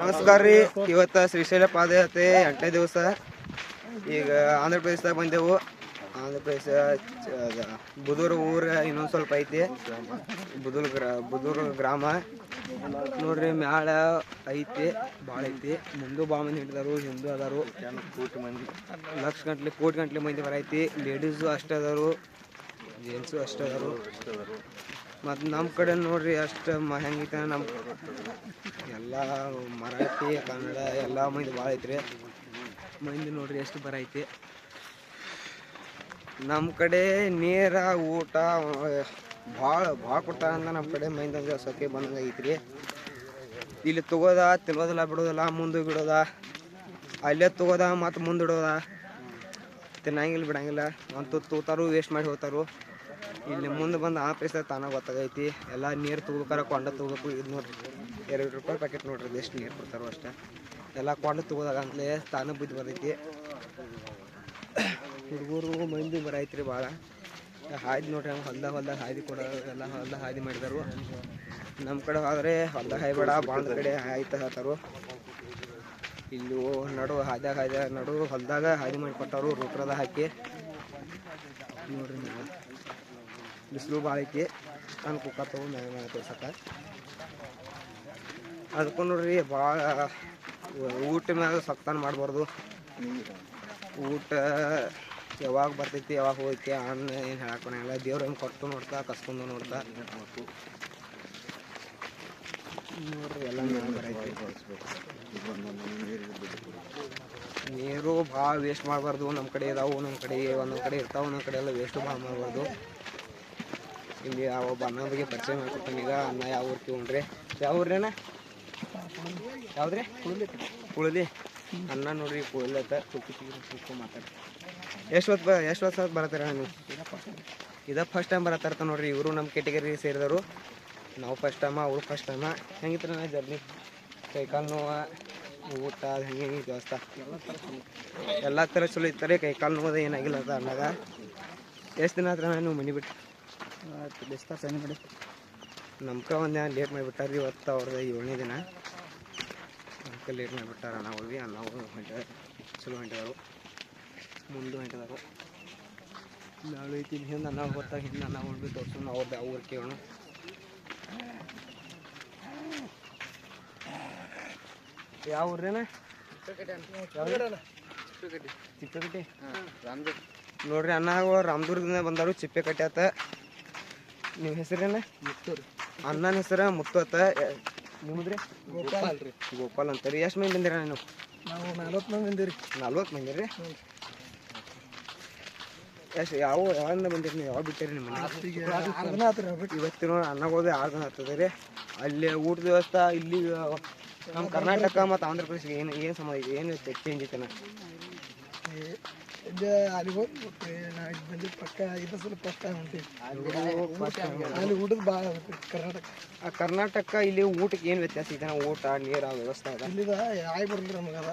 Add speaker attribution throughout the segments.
Speaker 1: ನಮಸ್ಕಾರ ರೀ. ಇವತ್ತು ಶ್ರೀಶೈಲ ಪಾದಯಾತ್ರೆ ಎಂಟನೇ ದಿವಸ. ಈಗ ಆಂಧ್ರ ಪ್ರದೇಶದಾಗ ಬಂದೆವು. ಆಂಧ್ರ ಪ್ರದೇಶ ಬುದೂರು ಊರ ಇನ್ನೊಂದು ಸ್ವಲ್ಪ ಐತಿ. ಬುದೂರ್ ಗ್ರಾ, ಬುದೂರು ಗ್ರಾಮ. ನೋಡ್ರಿ ಮ್ಯಾಳ ಐತಿ ಭಾಳ ಐತಿ. ಮುಂದೆ ಭಾಳ ಮಂದಿ ಹಿಡಿದಾರು, ಹಿಂದೂ ಅದಾರು. ಕೋಟಿ ಮಂದಿ ಲಕ್ಷ ಗಂಟ್ಲೆ, ಕೋಟಿ ಗಂಟ್ಲೆ ಮಂದಿ ಬರೈತಿ. ಲೇಡೀಸು ಅಷ್ಟೇ ಅದಾರು. ಜೆಂಟ್ಸು ಅಷ್ಟೇ ಅದಾರು. ಮತ್ತು ನಮ್ಮ ಕಡೆ ನೋಡ್ರಿ ಅಷ್ಟು ಮ ಹೆಂಗೈತೆ ನಮ್ಮ ಎಲ್ಲ ಮರಾಠಿ, ಕನ್ನಡ ಎಲ್ಲ ಮಂದಿ ಭಾಳ ಐತ್ರಿ. ಮಂದಿ ನೋಡ್ರಿ ಎಷ್ಟು ಬರೈತಿ ನಮ್ಮ ಕಡೆ ನೀರ ಊಟ, ಭಾಳ ಭಾಳ ಕೊಡ್ತಾರ ಅಂತ ನಮ್ಮ ಕಡೆ ಮಂದಿ ಅಂದ್ರೆ ಸೊಕ್ಕೆ ಬಂದಂಗೆ ಐತ್ರಿ. ಇಲ್ಲಿ ತಗೋದ ತಿಳೋದಿಲ್ಲ ಬಿಡೋದಿಲ್ಲ, ಮುಂದೆ ಬಿಡೋದ. ಅಲ್ಲೇ ತಗೋದ, ಮತ್ತು ಮುಂದಿಡೋದ ತಿನ್ನಂಗಿಲ್ಲ, ಬಿಡಂಗಿಲ್ಲ. ಅಂತೂ ತೂತಾರು ವೇಸ್ಟ್ ಮಾಡಿ ಹೋಗ್ತಾರು. ಇಲ್ಲಿ ಮುಂದೆ ಬಂದು ಆ ಪೈಸೆ ತಾನಾಗ ಗೊತ್ತಾಗೈತಿ. ಎಲ್ಲ ನೀರು ತಗೋಬೇಕಾರ ಕೊಂಡ ತಗೋಬೇಕು. ಇದು ನೋಡ್ರಿ. ಎರಡು ರೂಪಾಯಿ ಪ್ಯಾಕೆಟ್ ನೋಡ್ರಿ. ಎಷ್ಟು ನೀರು ಕೊಡ್ತಾರೋ ಅಷ್ಟೇ. ಎಲ್ಲ ಕೊಂಡ ತಗೋದಾಗ ಅಂತಲೇ ತಾನು ಬಿದ್ದು ಬಂದೈತಿ ಹುಡುಗರು ಮಂದಿ ಬರೈತ್ರಿ ಭಾಳ ಹಾಯ್ದು ನೋಡ್ರಿ ಹಂಗೆ ಹೊಲ್ದಾಗ ಹೊಲ್ದಾಗ ಹಾಯ್ದು ಕೊಡೋ ಎಲ್ಲ ಹೊಲ್ದಾಗ ಹಾಯ್ದು ಮಾಡಿದಾರು ನಮ್ಮ ಕಡೆ ಹೋದ್ರೆ ಹೊಲ್ದಾಗ ಹಾಯ್ಬೇಡ, ಬಾಳ ಕಡೆ ಹಾಯ್ತಾ ಹೇಳ್ತಾರು. ಇಲ್ಲಿ ನಡು ಹಾಯ್ದಾಗ ಹಾಯ್ದಾಗ ನಡು ಹೊಲ್ದಾಗ ಹಾಯ್ದು ಮಾಡಿ ಕೊಟ್ಟಾರು ರೋಟ್ರದ ಹಾಕಿ. ನೋಡ್ರಿ ನೀವು. ಬಿಸಿಲು ಭಾಳ ಐತಿ ನಾನು ಕುಕ್ಕ ತಗೊಂಡು ಮ್ಯಾಗ ಮ್ಯಾಗ ತೋರ್ಸಕ್ಕ ಅದಕ್ಕೂ ನೋಡ್ರಿ ಭಾಳ ಊಟ ಮ್ಯಾಗ ಸಕ್ತಾನ ಮಾಡಬಾರ್ದು. ಊಟ ಯಾವಾಗ ಬರ್ತೈತಿ, ಯಾವಾಗ ಹೋಗೈತಿ, ಅನ್ನ ಏನು ಹೇಳಕ್ಕೊಳಂಗಿಲ್ಲ ದೇವ್ರ ಹೆಂಗೆ ಕೊಟ್ಟು ನೋಡ್ತಾ, ಕಸ್ಕೊಂಡು ನೋಡ್ತಾ. ನೋಡ್ರಿ, ಎಲ್ಲ ನೀರು ಭಾಳ ವೇಸ್ಟ್ ಮಾಡಬಾರ್ದು. ನಮ್ಮ ಕಡೆ ಇದಾವು ನಮ್ಮ ಕಡೆ ಒಂದೊಂದು ಕಡೆ ಇರ್ತಾವೆ, ಒಂದೊಂದು ಕಡೆ ಎಲ್ಲ ವೇಸ್ಟು ಭಾಳ ಮಾಡಬಾರ್ದು. ಇಲ್ಲಿ ಒಬ್ಬ ಅನ್ನ ಬಗ್ಗೆ ಪರಿಚಯ ಮಾಡ್ಕೊತಾನೆ ಈಗ ಅನ್ನ ಯಾವ ಊರು ತಗೊಂಡ್ರಿ ಯಾವ ಊರ್ರೇನ ಯಾವ್ದ್ರಿ? ಕುಳಲಿ ಅನ್ನ ನೋಡ್ರಿ ಕುಳಲತ್ತ ಕುಕ್ಕಿ ಮಾತಾಡ್ರಿ. ಎಷ್ಟು ಹೊತ್ತು ಬ, ಎಷ್ಟು ವರ್ಷ ಬರತ್ತಾರ ನೀವು? ಇದ ಫಸ್ಟ್ ಟೈಮ್ ಬರತ್ತಾರ ನೋಡ್ರಿ, ಇವರು ನಮ್ಮ ಕೆಟಗರಿ ಸೇರಿದವರು. ನಾವು ಫಸ್ಟ್ ಟೈಮ ಅವರು ಫಸ್ಟ್ ಟೈಮ ಹೆಂಗಿತ್ತು ನನ್ನ ಜರ್ನಿ ಕೈ ಕಾಲು ನೋವು? ಊಟ ಅದು ಹೆಂಗೆ ಹೆಂಗೆ ವ್ಯವಸ್ಥೆ ಎಲ್ಲ ಥರ ಚಲೋ ಇತ್ತಾರೆ, ಕೈ ಕಾಲು ನೋವು ಏನಾಗಿಲ್ಲ ಅನ್ನಾಗ ಎಷ್ಟು ದಿನ ಹತ್ರ ನೀವು ಮನೆ ಬಿಟ್ಟು? ಬೆಸ್ತಾ ಸಣ್ಣ ಬಿಡಿ ನಮ್ಕ ಒಂದು ಲೇಟ್ ಮಾಡಿಬಿಟ್ಟಾರ ಇವತ್ತು ಅವ್ರದ್ದು ಏಳನೇ ದಿನ. ಅದಕ್ಕೆ ಲೇಟ್ ಮಾಡಿಬಿಟ್ಟಾರ ನಾವು ಹೋಗಿ ನಾವು ಹೊಂಟ ಚಲೋ ಹೊಂಟಿದಾರು ಮುಂದೆ ಹೊಂಟಿದಾರು ನಾಳೆ ಐತಿ ಹಿಂದೆ ಅನ್ನ ಗೊತ್ತಾಗ ಹಿಂದೆ ಅನ್ನ ಹೊಂಟ್ಬಿಟ್ಟು ನಾವು ಅವ್ರದ್ದು ಯಾವ ಊರು ಕೇಳೋಣ. ಯಾವ ಊರೇನ? ಚಿಪ್ಪೆಕಟ್ಟಿ ನೋಡ್ರಿ ಅನ್ನ ರಾಮದುರ್ಗದಿಂದ ಬಂದಾರು ಚಿಪ್ಪೆಕಟ್ಟಿ ಆತ ನಿಮ್ಮ ಹೆಸರೇನ? ಮುತ್ತೂರು ಅಣ್ಣನ ಹೆಸರ ಮುತ್ತು ಅತ್ತ ನಿಮ್ಮದ್ರಿ? ಗೋಪಾಲ್. ರೀ. ಗೋಪಾಲ್ ಅಂತಾರಿ ಎಷ್ಟು ಮಂದಿ ಬಂದಿರ ನೀವು?
Speaker 2: ನಾವು ನಲ್ವತ್ತು ಮಂದಿ ಬಂದಿರಿ
Speaker 1: ನಲ್ವತ್ತು ಮಂದಿ ರೀ? ಎಷ್ಟು ಯಾವ ಯಾವಾಗಿಂದ ಬಂದಿರಿ ನೀವು? ಯಾವಾಗ ಬಿಟ್ಟಿರಿ ನಿಮ್ಮ ಇವತ್ತಿನ ಅನ್ನಗೋದು ಆರು ದಿನ ಆಗ್ತದೆ ರೀ. ಅಲ್ಲಿ ಊಟದ ವ್ಯವಸ್ಥೆ ಇಲ್ಲಿ ನಮ್ಮ ಕರ್ನಾಟಕ ಮತ್ತು ಆಂಧ್ರ ಪ್ರದೇಶ ಏನು ಏನು ಸಮ ಏನು ಚೇಂಜ್ ಐತೆ
Speaker 2: ಇಲ್ಲಿ ಅಲ್ಲಿ ಹೋಗಿ ನಾ ಇಲ್ಲಿ ಬಂದಿದ್ದು ಪಕ್ಕ ಇದು ಸಲ ಫಸ್ಟ್ ಟೈಮ್ ಅಲ್ಲಿ ಊಟದ ಭಾಳ ಆಗುತ್ತೆ ಕರ್ನಾಟಕ.
Speaker 1: ಆ ಕರ್ನಾಟಕ ಇಲ್ಲಿ ಊಟಕ್ಕೆ ಏನು ವ್ಯತ್ಯಾಸ? ಇದೆ ಊಟ ನೀರ ವ್ಯವಸ್ಥೆ ಇದೆ
Speaker 2: ಇಲ್ಲಿದ ಏನ್ ಬರಲ್ರಿ ನಮಗೆ ಅದ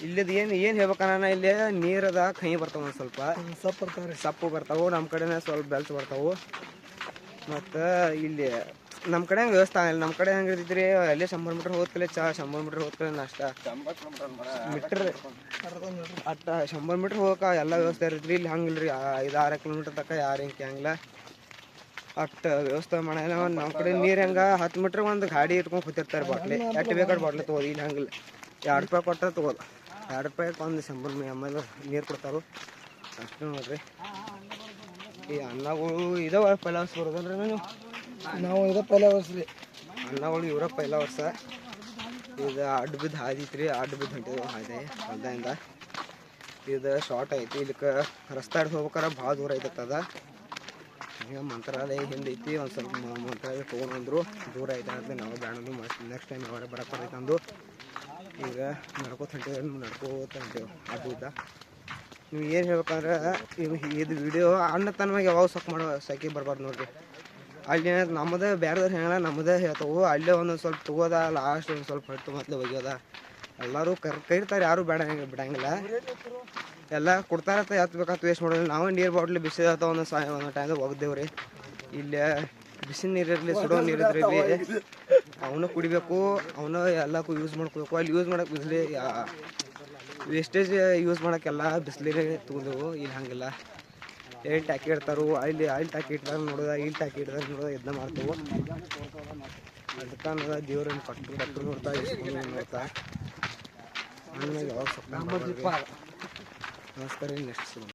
Speaker 1: ಇಲ್ಲಿದ್ ಏನು ಏನು ಹೇಳ್ಬೇಕನ್ನ ಇಲ್ಲಿ ನೀರದ ಕೈ ಬರ್ತಾವ ಒಂದು ಸ್ವಲ್ಪ.
Speaker 2: ಸೊಪ್ಪು ಬರ್ತಾವ್ರಿ.
Speaker 1: ಸಪ್ಪು ಬರ್ತಾವು ನಮ್ಮ ಕಡೆನೇ ಸ್ವಲ್ಪ ಬೆಲ್ಸ್ ಬರ್ತಾವು. ಮತ್ತು ಇಲ್ಲಿ ನಮ್ಮ ಕಡೆ ಹಂಗೆ ವ್ಯವಸ್ಥೆ ಆಗಿಲ್ಲ ನಮ್ಮ ಕಡೆ ಹೆಂಗೆ ಇರ್ತೈತ್ರಿ ಅಲ್ಲೇ ಶಂಬರ್ ಮೀಟ್ರ್ ಹೋದ್ಕಲೆ ಚಾ, ಶಂಬರ್ ಮೀಟ್ರ್ ಹೋದ್ಕಲೆ ನಾಷ್ಟ. ಮೀಟ್ರ್ ಅಟ್ಟ ಶಂಬರ್ ಮೀಟ್ರ್ ಹೋಗಕ್ಕೆ ಎಲ್ಲ ವ್ಯವಸ್ಥೆ ಇರ್ತೈತಿ ಇಲ್ಲಿ ಹಂಗಿಲ್ಲ ರೀ ಐದು, ಆರು ಕಿಲೋಮೀಟ್ರ್ ತನಕ ಯಾರು ಹಿಂಗೆ ಹಂಗಿಲ್ಲ ಅಟ್ಟ ವ್ಯವಸ್ಥೆ ಮಾಡಲ್ಲ ನಮ್ಮ ಕಡೆ ನೀರು ಹೆಂಗೆ ಹತ್ತು ಮೀಟ್ರ್ ಒಂದು ಗಾಡಿ ಇಟ್ಕೊಂಡು ಕೂತಿರ್ತಾರೆ ಬಾಟ್ಲಿ. ಎಷ್ಟು ಬೇಕಾದ್ರೆ ಬಾಟ್ಲಿ ತೊಗೋದು? ಇಲ್ಲಿ ಹಂಗಿಲ್ಲ. ಎರಡು ರೂಪಾಯಿ ಕೊಟ್ಟರೆ ತೊಗೋದು. ಎರಡು ರೂಪಾಯಿ ಒಂದು ಶಂಬರ್ ಆಮೇಲೆ ನೀರು ಕೊಡ್ತಾರು. ಅಷ್ಟು ನೋಡ್ರಿ. ಈ ಅನ್ನಗಳು ಇದಾವೆ ಪಲಾಸ್ ಬರೋದಲ್ರಿ ನೀವು?
Speaker 2: ನಾವು ಇದ ಪೈಲ ವರ್ಷ
Speaker 1: ಅನ್ನಗಳು ಇವರ ಪೈಲ ವರ್ಷ. ಇದು ಅಡ್ಡ ಬಿದ್ದು ರೀ ಅಡ್ಡ ಬಿದ್ದು ಹೊಂಟಿದ್ವು ಹಾದಿ ಹೊಲ್ದಿಂದ ಇದು ಶಾರ್ಟ್ ಐತಿ ಇದಕ್ಕೆ ರಸ್ತೆ ಹಿಡ್ದು ಹೋಗ್ಬೇಕಾರೆ ಭಾಳ ದೂರ ಐತದ ಅದ ಈಗ ಮಂತ್ರಾಲಯ ಹಿಂದೆ ಐತಿ, ಒಂದು ಸ್ವಲ್ಪ ಮಂತ್ರಾಲಯ ತೊಗೊಂಡ್ರು ದೂರ ಐತೆ ಅಂತ ನಾವು ಬ್ಯಾಡದು ನೆಕ್ಸ್ಟ್ ಟೈಮ್ ಯಾವಾಗ ಬರಕ್ಕೆ ಬರೈತಂದು ಅಂದು. ಈಗ ನಡ್ಕೋತ ಹೊಂಟಿವಿ, ನಡ್ಕೋತ ಹೊಂಟೇವು, ಅಡ್ಡ ನೀವು ಏನು ಹೇಳ್ಬೇಕಂದ್ರೆ ಇದು ವಿಡಿಯೋ ಅಣ್ಣತನವಾಗಿ ಯಾವಾಗ ಸಕ್ ಮಾಡೋ ಸಖಿ ಬರ್ಬಾರ್ದು ನೋಡ್ರಿ. ಅಲ್ಲಿ ನಮ್ಮದೇ, ಬೇರೆದವ್ರು ಹೇಳ ನಮ್ಮದೇ ಹೇಳ್ತಾವು. ಅಲ್ಲೇ ಒಂದೊಂದು ಸ್ವಲ್ಪ ತಗೋದ ಲಾಸ್ಟ್ ಒಂದು ಸ್ವಲ್ಪ ಹೊಟ್ಟು ಮೊದಲು ಒಗ್ಯೋದ ಎಲ್ಲರೂ ಕರ್, ಕೈರ್ತಾರೆ, ಯಾರು ಬೇಡ ಬಿಡಂಗಿಲ್ಲ. ಎಲ್ಲ ಕೊಡ್ತಾರತ್ತ ಎತ್ತು ಬೇಕಾತ ವೇಸ್ಟ್ ಮಾಡೋದಿಲ್ಲ. ನಾವು ನೀರು ಬಾಟ್ಲಿ ಬಿಸಿದ ಒಂದು ಸಾಯ ಒಂದು ಟೈಮ್ದಾಗ ಒಗ್ದೇವ್ರಿ ಇಲ್ಲಿ ಬಿಸಿ ಇರಲಿ, ಸುಡೋ ನೀರಿದ್ರಿ ಅವನು ಕುಡಿಬೇಕು, ಅವನು ಎಲ್ಲಕ್ಕೂ ಯೂಸ್ ಮಾಡ್ಕೋಬೇಕು. ಅಲ್ಲಿ ಯೂಸ್ ಮಾಡಕ್ಕೆ ಬಿಸಿಲಿ ವೇಸ್ಟೇಜ್ ಯೂಸ್ ಮಾಡೋಕ್ಕೆಲ್ಲ ಬಿಸಿಲಿ ತಗೊಂಡೆವು ಇಲ್ಲಿ ಹಂಗಿಲ್ಲ. ಏನು ಟಾಕಿ ಇಡ್ತಾರೋ ಅಲ್ಲಿ ಆಯಿಲ್ ಟಾಕಿ ಇಡ್ತಾರೆ ನೋಡೋದ ಇಲ್ಲಿ ಟಾಕಿ ಇಡ್ತಾರೆ ನೋಡೋದ ಇದನ್ನ ಮಾಡ್ತೇವೆ. ಅದಕ್ಕೆ ಅನ್ನೋದ ದೇವ್ರನ್ನ ಕೊಟ್ಟು ಕೊಟ್ಟು ನೋಡ್ತಾ ನೋಡ್ತಾ. ಆಮೇಲೆ ಯಾವಾಗ ನಮಸ್ಕಾರ ನೆಕ್ಸ್ಟ್